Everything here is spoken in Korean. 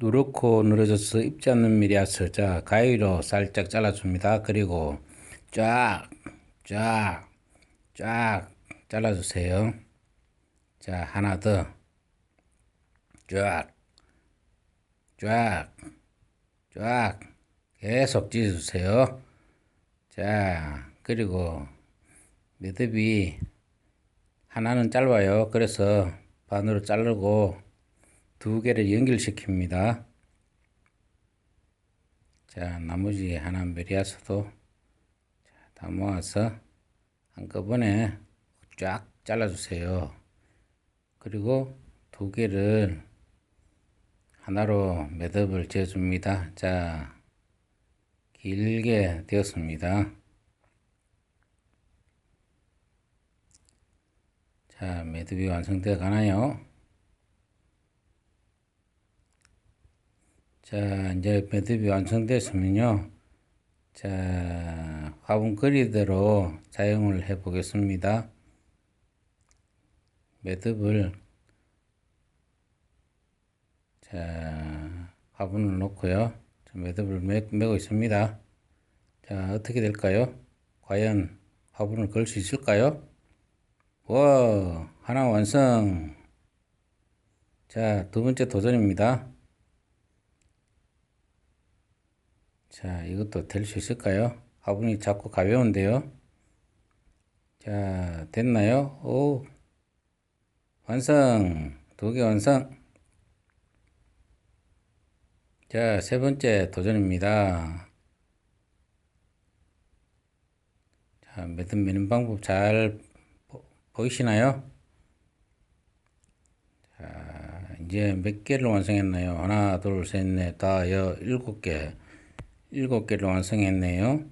누렇고 늘어져서 입지 않는 미리아스. 자, 가위로 살짝 잘라줍니다. 그리고 쫙, 쫙, 쫙 잘라주세요. 자, 하나 더. 쫙, 쫙, 쫙. 계속 찢어주세요. 자, 그리고 매듭이 하나는 짧아요. 그래서 반으로 자르고 두 개를 연결시킵니다. 자, 나머지 하나 메리아서도 자, 다 모아서 한꺼번에 쫙 잘라주세요. 그리고 두 개를 하나로 매듭을 지어줍니다. 자, 길게 되었습니다. 자, 매듭이 완성되어 가나요? 자, 이제 매듭이 완성됐으면요. 자, 화분 그리대로 사용을 해 보겠습니다. 매듭을 자, 화분을 놓고요. 자, 매듭을 매, 매고 있습니다. 자, 어떻게 될까요? 과연 화분을 걸 수 있을까요? 와, 하나 완성. 자, 두 번째 도전입니다. 자, 이것도 될 수 있을까요? 화분이 자꾸 가벼운데요. 자, 됐나요? 오, 완성. 두 개 완성. 자, 세 번째 도전입니다. 자, 매듭 매는 방법 잘 보, 보이시나요? 자, 이제 몇 개를 완성했나요? 하나, 둘, 셋, 넷, 다, 여, 일곱 개. 일곱 개를 완성했네요.